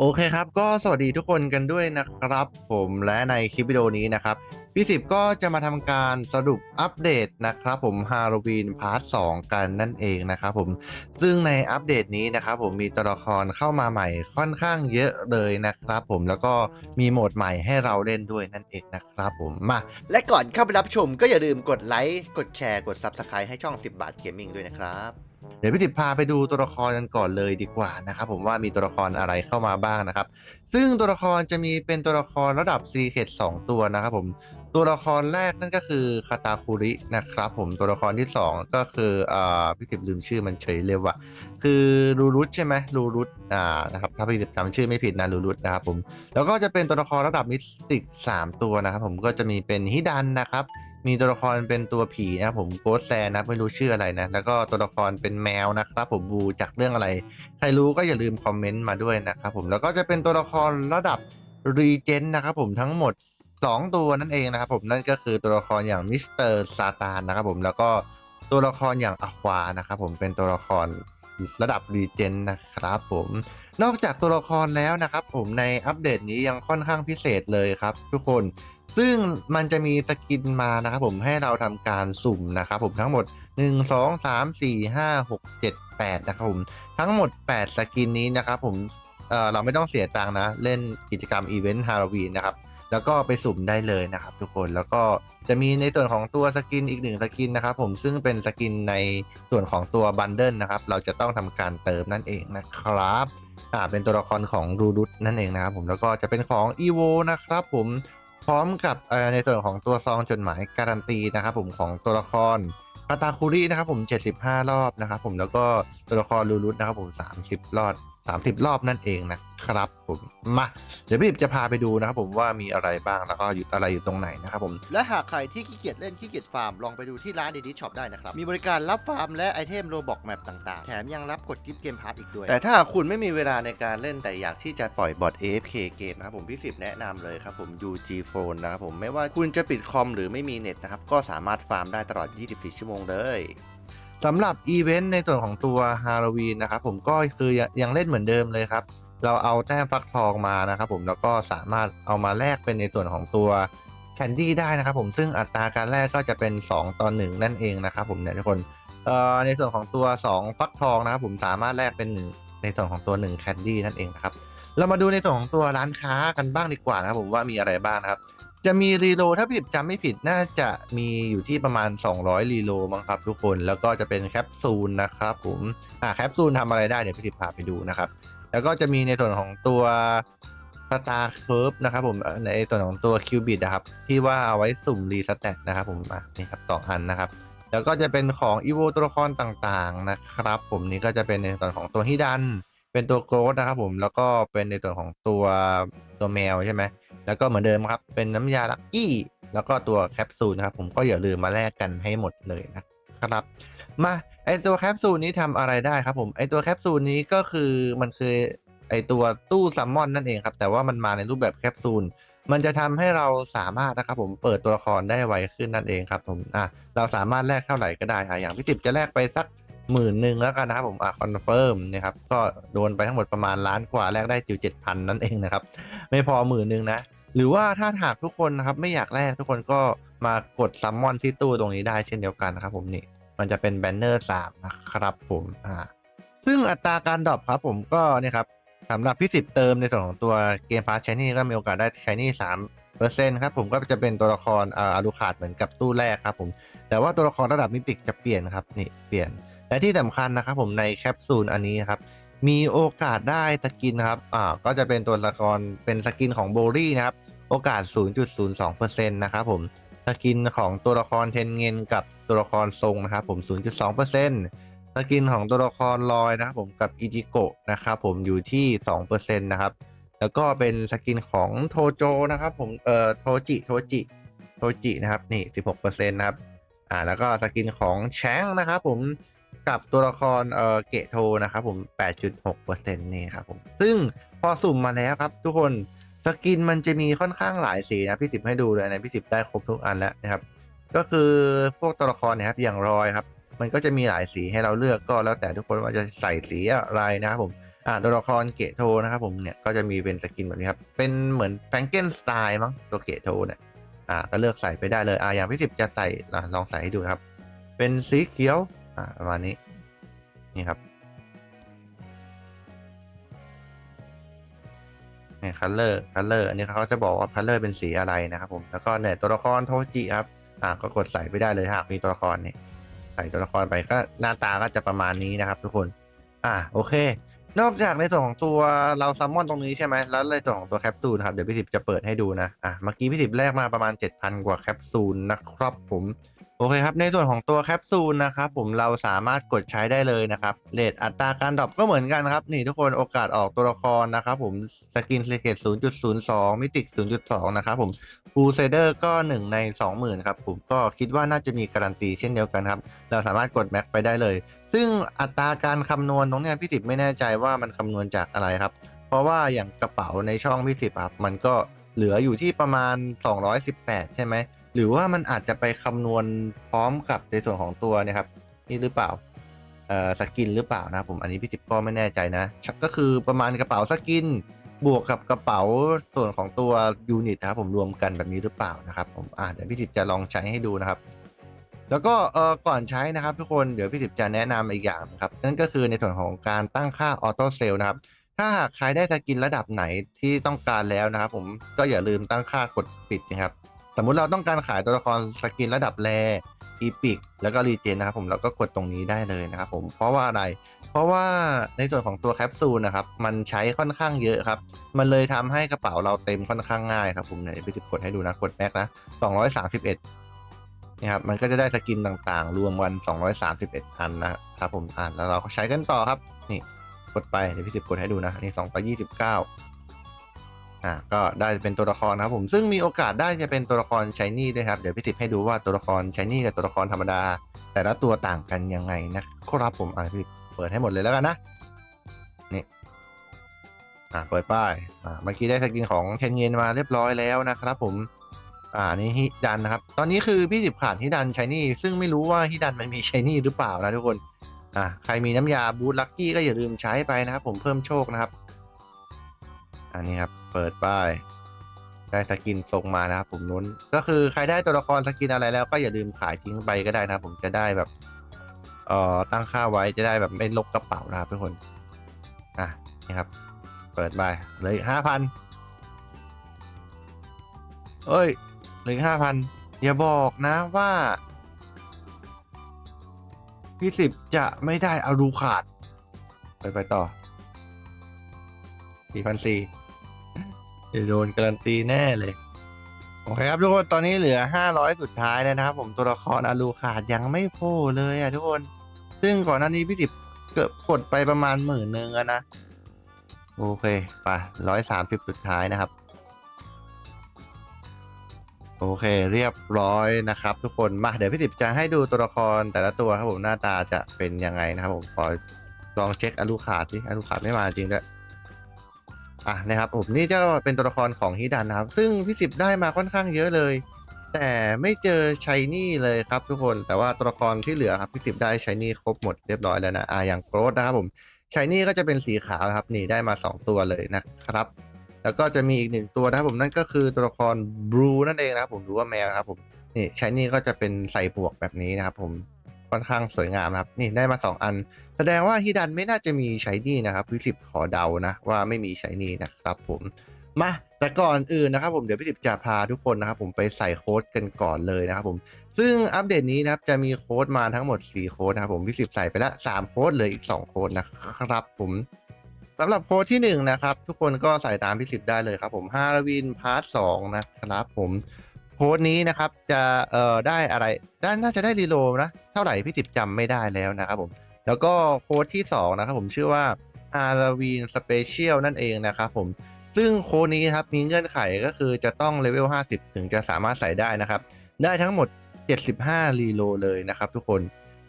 โอเคครับ ก็สวัสดีทุกคนกันด้วยนะครับผมและในคลิปวิดีโอนี้นะครับ พี่สิบก็จะมาทำการสรุปอัปเดตนะครับผมฮาโลวีนพาร์ทสกันนั่นเองนะครับผมซึ่งในอัปเดตนี้นะครับผมมีตัวละครเข้ามาใหม่ค่อนข้างเยอะเลยนะครับผมแล้วก็มีโหมดใหม่ให้เราเล่นด้วยนั่นเองนะครับผมมาและก่อนเข้าไปรับชมก็อย่าลืมกดไลค์กดแชร์กด Subscribe ให้ช่อง 10 บาทเกมมิ่งด้วยนะครับ ดี๋ยวพี่ติดพาไปดูตัวละครกันก่อนเลยดีกว่านะครับผมว่ามีตัวละครอะไรเข้ามาบ้างนะครับ ซึ่งตัวละครจะมีเป็นตัวละครระดับซีเคทสองตัวนะครับผมตัวละครแรกนั่นก็คือคาตาคุรินะครับผมตัวละครที่สองก็คืออ่าพี่ติบลืมชื่อมันเฉยเลยว่ะคือรูรุตใช่ไหมรูรุตอ่านะครับถ้าพี่ติบจำชื่อไม่ผิดนะรูรุตนะครับผมแล้วก็จะเป็นตัวละครระดับมิสติกสามตัวนะครับผมก็จะมีเป็นฮิดันนะครับ มีตัวละครเป็นตัวผีนะครับผมโกสแซนนะไม่รู้ชื่ออะไรนะ แล้วก็ตัวละครเป็นแมวนะครับผมบูจากเรื่องอะไร ใครรู้ก็อย่าลืมคอมเมนต์มาด้วยนะครับผมแล้วก็จะเป็นตัวละครระดับรีเจนนะครับผมทั้งหมด 2 ตัวนั่นเองนะครับผมนั่นก็คือตัวละครอย่างมิสเตอร์ซาตานนะครับผมแล้วก็ตัวละครอย่างอควานะครับผมเป็นตัวละครระดับรีเจนนะครับผมนอกจากตัวละครแล้วนะครับผมในอัปเดตนี้ยังค่อนข้างพิเศษเลยครับ ทุกคน ซึ่งมันจะมีสกินมานะครับผมให้เราทำการสุ่มนะครับผมทั้งหมด 1 2 3 4 5 6 7 8นะครับผมทั้งหมด 8 สกินนี้นะครับผมเเราไม่ต้องเสียตังค์นะ เล่นกิจกรรมอีเวนต์ฮาโลวีนนะครับแล้วก็ไปสุ่มได้เลยนะครับทุกคนแล้วก็จะมีในส่วนของตัวสกินอีกหนึ่งสกินนะครับผมซึ่งเป็นสกินในส่วนของตัวบันเดิลนะครับเราจะต้องทำการเติมนั่นเองนะครับอ่าเป็นตัวละครของรูรุตนั่นเองนะครับผมแล้วก็จะเป็นของอีโวนะครับผม พร้อมกับในส่วนของตัวซองจดหมายการันตีนะครับผมของตัวละครคาตาคุรินะครับผม 75 รอบนะครับผมแล้วก็ตัวละครลูรุตนะครับผม 30 รอบ 30 รอบนั่นเองนะครับผมมาเดี๋ยวพี่ดิบจะพาไปดูนะครับผมว่ามีอะไรบ้างแล้วก็อยู่อะไรอยู่ตรงไหนนะครับผมและหากใครที่ขี้เกียจเล่นขี้เกียจฟาร์มลองไปดูที่ร้าน d ด d ช็อปได้นะครับ มีบริการรับฟาร์มและไอเทมโรบอกแมปต่างๆ แถมยังรับกดกิฟต์เกมพาร์ทอีกด้วย แต่ถ้าคุณไม่มีเวลาในการเล่นแต่อยากที่จะปล่อยบอท AFK เกมนะครับผมพี่สิบแนะนำเลยครับผม UG Phone นะครับผมไม่ว่าคุณจะปิดคอมหรือไม่มีเน็ตนะครับก็สามารถฟาร์มได้ตลอด 24 ชั่วโมงเลย สำหรับอีเวนต์ในส่วนของตัวฮาโลวีนนะครับผมก็คือยังยังเล่นเหมือนเดิมเลยครับ เราเอาแต้มฟักทองมานะครับผมแล้วก็สามารถเอามาแลกเป็นในส่วนของตัวแคนดี้ได้นะครับผมซึ่งอัตราการแลกก็จะเป็น 2ต่อ1นั่นเองนะครับผมเนี่ยทุกคนเอ่อในส่วนของตัว 2 ฟักทองนะครับผมสามารถแลกเป็น 1 ในส่วนของตัว1แคนดี้นั่นเองนะครับเรามาดูในส่วนของตัวร้านค้ากันบ้างดีกว่านะครับผมว่ามีอะไรบ้างนะครับ จะมีรีโลถ้าผิดจำไม่ผิดน่าจะมีอยู่ที่ประมาณ 200 รีโลมั้งครับทุกคนแล้วก็จะเป็นแคปซูลนะครับผมอ่าแคปซูลทำอะไรได้เดี๋ยวพี่สิบพาไปดูนะครับ แล้วก็จะมีในส่วนของตัวสตาร์เคิร์ฟนะครับผมในส่วนของตัวคิวบิดนะครับที่ว่าเอาไว้สุ่มรีสแตทนะครับผมอะนี่ครับสองอันนะครับ แล้วก็จะเป็นของอีโวตัวละครต่างๆนะครับ ผมนี่ก็จะเป็นในส่วนของตัวฮิดัน เป็นตัวโกรดนะครับผมแล้วก็เป็นในส่วนของตัว ตัวแมวใช่ไหมแล้วก็เหมือนเดิมครับเป็นน้ำยาลักกี้ แล้วก็ตัวแคปซูลนะครับผมก็อย่าลืมมาแลกกันให้หมดเลยนะครับ มาไอตัวแคปซูลนี้ทำอะไรได้ครับผมไอตัวแคปซูลนี้ก็คือมันคือไอตัวตู้ซัมมอนนั่นเองครับแต่ว่ามันมาในรูปแบบแคปซูลมันจะทำให้เราสามารถนะครับผมเปิดตัวละครได้ไวขึ้นนั่นเองครับผมอะเราสามารถแลกเท่าไหร่ก็ได้อะอย่างพี่ติบจะแลกไปสัก หมื่นหนึ่งแล้วกันนะครับผมอะคอนเฟิร์มนะครับก็โดนไปทั้งหมดประมาณล้านกว่าแลกได้จิวเจ็ดพันนั่นเองนะครับ ไม่พอหมื่นหนึ่งนะ หรือว่าถ้าหากทุกคนนะครับไม่อยากแลกทุกคนก็มากดซัมมอนที่ตู้ตรงนี้ได้เช่นเดียวกันนะครับผมนี่มันจะเป็นแบนเนอร์สามนะครับผมอ่าซึ่งอัตราการดรอปครับผมก็เนี่ยครับสำหรับพี่สิบเติมในส่วนของตัวเกมพาร์ชนี่ก็มีโอกาสได้ชนี่สามเปอร์เซ็นต์ครับผมก็จะเป็นตัวละครอ่าอารูขาดเหมือนกับตู้แรกครับผมแต่ว่าตัวละครระดับมิติจะเปลี่ยนครับนี่เปลี่ยน และที่สำคัญนะครับผมในแคปซูลอันนี้ครับมีโอกาสได้สกินนะครับอ่าก็จะเป็นตัวละครเป็นสกินของโบรี่นะครับโอกาส 0.02%นะครับผมสกินของตัวละครเทนเงินกับตัวละครทรงนะครับผม 0.2%สกินของตัวละครลอยนะครับผมกับอิจิโกะนะครับผมอยู่ที่2%นะครับแล้วก็เป็นสกินของโทโจนะครับผมเอ่อโทจิโทจิโทจินะครับนี่ 16%นะครับอ่าแล้วก็สกินของแชงนะครับผม กับตัวละครเอ่อเกะโทนะครับผม 8.6%นี่ครับผม ซึ่งพอสุ่มมาแล้วครับทุกคนสกินมันจะมีค่อนข้างหลายสีนะพี่สิบให้ดูเลยนะพี่สิบได้ครบทุกอันแล้วนะครับ ก็คือพวกตัวละครนี่ยครับอย่างรอยครับ มันก็จะมีหลายสีให้เราเลือกก็แล้วแต่ทุกคนว่าจะใส่สีอะไรนะครับผมอ่าตัวละครเกะโทนะครับผมเนี่ยก็จะมีเป็นสกินแบบนี้ครับ เป็นเหมือนแฟรงเกนสไตล์มั้งตัวเกะโทเนี่ยอ่าก็เลือกใส่ไปได้เลยอ่าอย่างพี่สิบจะใส่ลองใส่ให้ดูครับ เป็นสีเขียว อ่าประมาณนี้ นี่ครับเนี่ยคัลเลอร์คัลเลอร์อันนี้เขาจะบอกว่าคัลเลอร์เป็นสีอะไรนะครับผมแล้วก็เนี่ยตัวละครโทจิครับอ่าก็กดใส่ไปได้เลยหากมีตัวละครเนี่ยใส่ตัวละครไปก็หน้าตาก็จะประมาณนี้นะครับ ทุกคนอ่าโอเค นอกจากในส่วนของตัวเราซัมมอนตรงนี้ใช่ไหมแล้วในส่วนของตัวแคปซูลครับเดี๋ยวพี่สิบจะเปิดให้ดูนะอะเมื่อกี้พี่สิบแรกมาประมาณ 7,000 กว่าแคปซูลนะครับผม โอเคครับ ในส่วนของตัวแคปซูลนะครับผมเราสามารถกดใช้ได้เลยนะครับเลทอัตราการดรอปก็เหมือนกันครับ นี่ทุกคนโอกาสออกตัวละครนะครับผมสกินสเกต0.02 มิติ0.2 นะครับผมฟูเซเดอร์ก็ 1 ใน 20,000 ครับผมก็คิดว่าน่าจะมีการันตีเช่นเดียวกันครับ เราสามารถกดแม็กไปได้เลย ซึ่งอัตราการคำนวณตรงนี้พี่สิบไม่แน่ใจว่ามันคำนวณจากอะไรครับ เพราะว่าอย่างกระเป๋าในช่องพี่สิบครับมันก็เหลืออยู่ที่ประมาณ 218 ใช่ไหม หรือว่ามันอาจจะไปคำนวณพร้อมกับในส่วนของตัวนี่ยครับ นี่หรือเปล่าเอ่อสกินหรือเปล่านะผมอันนี้พี่สิบก็ไม่แน่ใจนะก็คือประมาณกระเป๋าสกิน บวกกับกระเป๋าส่วนของตัวยูนิตนะครับผมรวมกันแบบนี้หรือเปล่านะครับผมอ่าเดี๋ยวพี่สิบจะลองใช้ให้ดูนะครับ แล้วก็เออก่อนใช้นะครับทุกคนเดี๋ยวพี่สิบจะแนะนำอีกอย่างนะครับนั่นก็คือในส่วนของการตั้งค่าออโต้เซลนะครับถ้าหากใครได้สกินระดับไหนที่ต้องการแล้วนะครับ ผมก็อย่าลืมตั้งค่ากดปิดนะครับ สมมุติเราต้องการขายตัวละครสกินระดับแรอีพิกแล้วก็รีเจนนะครับผมเราก็กดตรงนี้ได้เลยนะครับผมเพราะว่าอะไร เพราะว่าในส่วนของตัวแคปซูลนะครับมันใช้ค่อนข้างเยอะครับ มันเลยทำให้กระเป๋าเราเต็มค่อนข้างง่ายครับผมเนี่ยพี่สิบกดให้ดูนะกดแม็กนะ231นี่ครับมันก็จะได้สกินต่างๆ รวมวัน 231 อันนะครับผมอ่านแล้วเราก็ใช้กันต่อครับนี่กดไปเดี๋ยวพี่สิบกดให้ดูนะนี่229 อ่าก็ได้เป็นตัวละครครับผมซึ่งมีโอกาสได้จะเป็นตัวละครชายนี่ด้วยครับเดี๋ยวพี่สิบให้ดูว่าตัวละครชายนี่กับตัวละครธรรมดา แต่ละตัวต่างกันยังไงนะครับผมอ่าพี่เปิดให้หมดเลยแล้วกันนะนี่อ่าเปิดป้ายอ่าเมื่อกี้ได้สกินของเทนเยนมาเรียบร้อยแล้วนะครับผมอ่านี่ฮิดันนะครับ ตอนนี้คือพี่สิบขาดฮิดันชายนี่ซึ่งไม่รู้ว่าฮิดันมันมีชายนี่หรือเปล่านะทุกคนอ่าใครมีน้ำยาบูทลักกี้ก็อย่าลืมใช้ไปนะครับผมเพิ่มโชคนะครับ อันนี้ครับ เปิดป้ายได้สกินส่งมานะครับผมนุ้น ก็คือใครได้ตัวละครสกินอะไรแล้วก็อย่าลืมขายทิ้งไปก็ได้นะครับผมจะได้แบบเอ่อตั้งค่าไว้จะได้แบบไม่ลบกระเป๋านะครับทุกคน อะนี่ครับ เปิดไปเลยห้าพันเอ้ยเหลือห้าพันอย่าบอกนะว่าพี่สิบจะไม่ได้เอาดูขาด ไปไปต่อสี่พันสี่ โดนการันตีแน่เลย โอเคครับทุกคนตอนนี้เหลือห้าร้อยสุดท้ายแล้วนะครับ ผมตัวละครอารูขาดยังไม่โผล่เลยอะทุกคน ซึ่งก่อนหน้านี้พี่สิบเกือบกดไปประมาณหมื่นหนึ่งอะนะ โอเคไปร้อยสามสิบสุดท้ายนะครับ โอเคเรียบร้อยนะครับ ทุกคนมาเดี๋ยวพี่สิบจะให้ดูตัวละครแต่ละตัวครับผมหน้าตาจะเป็นยังไงนะครับ ผมขอลองเช็คอาลูขาดสิอาลูขาดไม่มาจริงด้วย อะนะครับผมนี่จะเป็นตัวละครของฮิดันนะครับ ซึ่งพี่สิบได้มาค่อนข้างเยอะเลย แต่ไม่เจอชายนี่เลยครับทุกคนแต่ว่าตัวละครที่เหลือครับพี่สิบได้ชายนี่ครบหมดเรียบร้อยแล้วนะอะอย่างโกรธนะครับผมชายนี่ก็จะเป็นสีขาวครับนี่ได้มาสองตัวเลยนะครับ แล้วก็จะมีอีกหนึ่งตัวนะครับผมนั่นก็คือตัวละครบลูนั่นเองนะครับผมหรือว่าแมวครับผมนี่ใช้นี่ก็จะเป็นใส่บวกแบบนี้นะครับผม ค่อนข้างสวยงามนะครับ นี่ได้มา 2 อัน แสดงว่าฮิดันไม่น่าจะมีใช้นี่นะครับพี่สิบขอเดานะว่าไม่มีใช้นี่นะครับผมมาแต่ก่อนอื่นนะครับผมเดี๋ยวพี่สิบจะพาทุกคนนะครับผมไปใส่โค้ดกันก่อนเลยนะครับผมซึ่งอัปเดตนี้นะครับจะมีโค้ดมาทั้งหมด 4 โค้ดนะครับผมพี่สิบใส่ไปละ3โค้ดเลยอีก 2 โค้ดนะครับผมสำหรับโค้ดที่ 1 นะครับ ทุกคนก็ใส่ตามพี่สิบได้เลยครับผมฮาโลวีนพาร์ทสนะครับผม ค้ดนี้นะครับจะเอ่อได้อะไรด้านน่าจะได้รีโลนะเท่าไหร่พี่สิบจำไม่ได้แล้วนะครับผมแล้วก็โค้ดที่2นะครับผมชื่อว่าฮาโลวีนสเปเชียลนั่นเองนะครับผมซึ่งโค้ดนี้ครับมีเงื่อนไขก็คือจะต้องเลเวล50 ถึงจะสามารถใส่ได้นะครับ ได้ทั้งหมด 75 รีโหลเลยนะครับทุกคน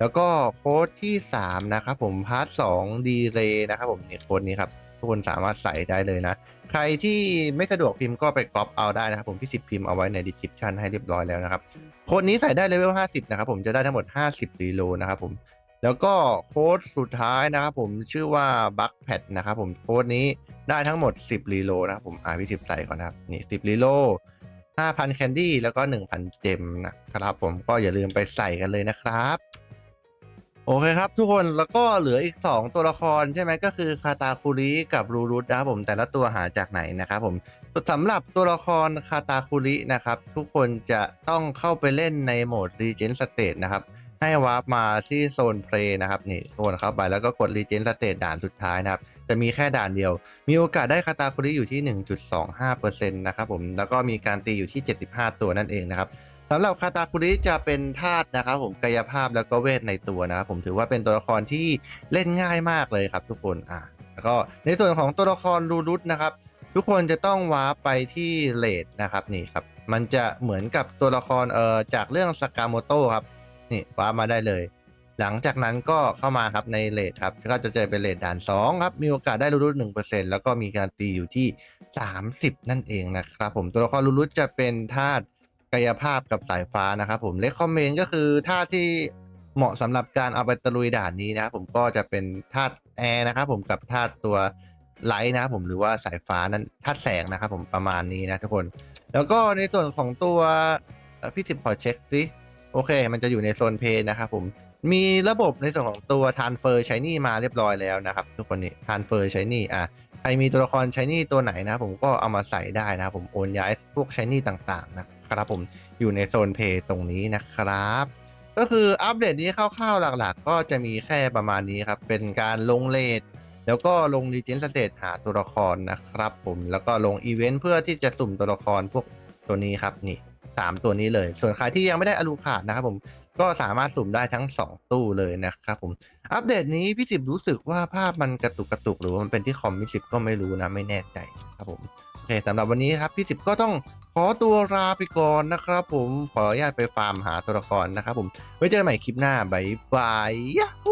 แล้วก็โค้ดที่ 3 นะครับผมพาร์ทสองดีเลย์นะครับผมนี่โค้ดนี้ครับ ทุกคนสามารถใส่ได้เลยนะ ใครที่ไม่สะดวกพิมพ์ก็ไปก๊อปเอาได้นะครับผมพี่สิบพิมพ์เอาไว้ในดีคริปชันให้เรียบร้อยแล้วนะครับโค้ดนี้ใส่ได้เลเวล50 นะครับผมจะได้ทั้งหมด 50รีโลนะครับผมแล้วก็โค้ดสุดท้ายนะครับผมชื่อว่า b u g p a d นะครับผมโค้ดนี้ได้ทั้งหมด 10รีโลนะครับผมอ่าพี่ทิพใส่ก่อนนะครับนี่10รีโล5,000แคนดี้แล้วก็ 1,000 เจมนะครับผมก็อย่าลืมไปใส่กันเลยนะครับ โอเคครับทุกคนแล้วก็เหลืออีก 2 ตัวละครใช่ไหมก็คือคาตาคุริกับรูรุตนะครับผมแต่ละตัวหาจากไหนนะครับผมสำหรับตัวละครคาตาคุรินะครับ ทุกคนจะต้องเข้าไปเล่นในโหมด Regent State นะครับ ให้วาร์ปมาที่โซนเพลย์นะครับนี่โซนเข้าไปแล้วก็กด Regent State ด่านสุดท้ายนะครับ จะมีแค่ด่านเดียว มีโอกาสได้คาตาคุริอยู่ที่ 1.25%นะครับผมแล้วก็มีการตีอยู่ที่ 75 ตัวนั่นเองนะครับ สำหรับคาตาคุริจะเป็นธาตุนะครับผมกายภาพแล้วก็เวทในตัวนะครับผมถือว่าเป็นตัวละครที่เล่นง่ายมากเลยครับทุกคนอะแล้วก็ในส่วนของตัวละครรูรุตนะครับ ทุกคนจะต้องวาร์ปไปที่เลดนะครับนี่ครับ มันจะเหมือนกับตัวละครเอ่อจากเรื่องสกาโมโตครับนี่วาร์ปมาได้เลย หลังจากนั้นก็เข้ามาครับในเลดครับก็จะเจอเป็นเลดด่าน2ครับมีโอกาสได้รูรุต1%แล้วก็มีการตีอยู่ที่ 30 นั่นเองนะครับผมตัวละครรูรุตจะเป็นธาตุ กายภาพกับสายฟ้านะครับผมเลคคอมเมนต์ก็คือธาตุที่เหมาะสำหรับการเอาไปตะลุยด่านนี้นะครับผมก็จะเป็นธาตุแอร์นะครับผมกับธาตุตัวไลท์นะครับผมหรือว่าสายฟ้านั้นธาตุแสงนะครับผมประมาณนี้นะทุกคน แล้วก็ในส่วนของตัวพี่สิบขอเช็คสิโอเค มันจะอยู่ในโซนเพย์นะครับผมมีระบบในส่วนของตัวทานเฟอร์ใช้นี่มาเรียบร้อยแล้วนะครับ ทุกคนนี่ทานเฟอร์ใช้นี่อะใครมีตัวละครใช้นี่ตัวไหนนะผมก็เอามาใส่ได้นะครับผมโอนย้ายพวกใช้นี่ต่างๆนะ ครับผมอยู่ในโซนเพย์ตรงนี้นะครับ ก็คืออัปเดตนี้คร่าวๆหลักๆ ก็จะมีแค่ประมาณนี้ครับ เป็นการลงเลทแล้วก็ลงรีเจนสเตตหาตัวละครนะครับผมแล้วก็ลงอีเวนต์เพื่อที่จะสุ่มตัวละครพวกตัวนี้ครับนี่สามตัวนี้เลย ส่วนใครที่ยังไม่ได้อลูขาดนะครับผมก็สามารถสุ่มได้ทั้ง 2 ตู้เลยนะครับผมอัปเดตนี้พี่สิบรู้สึกว่าภาพมันกระตุกกระตุกหรือว่ามันเป็นที่คอมพี่สิบก็ไม่รู้นะไม่แน่ใจครับผมโอเคสำหรับวันนี้ครับพี่สิบก็ต้อง ขอตัวลาไปก่อนนะครับผมขออนุญาตไปฟาร์มหาตัวละครนะครับผมไว้เจอกันใหม่คลิปหน้า บ๊ายบายยู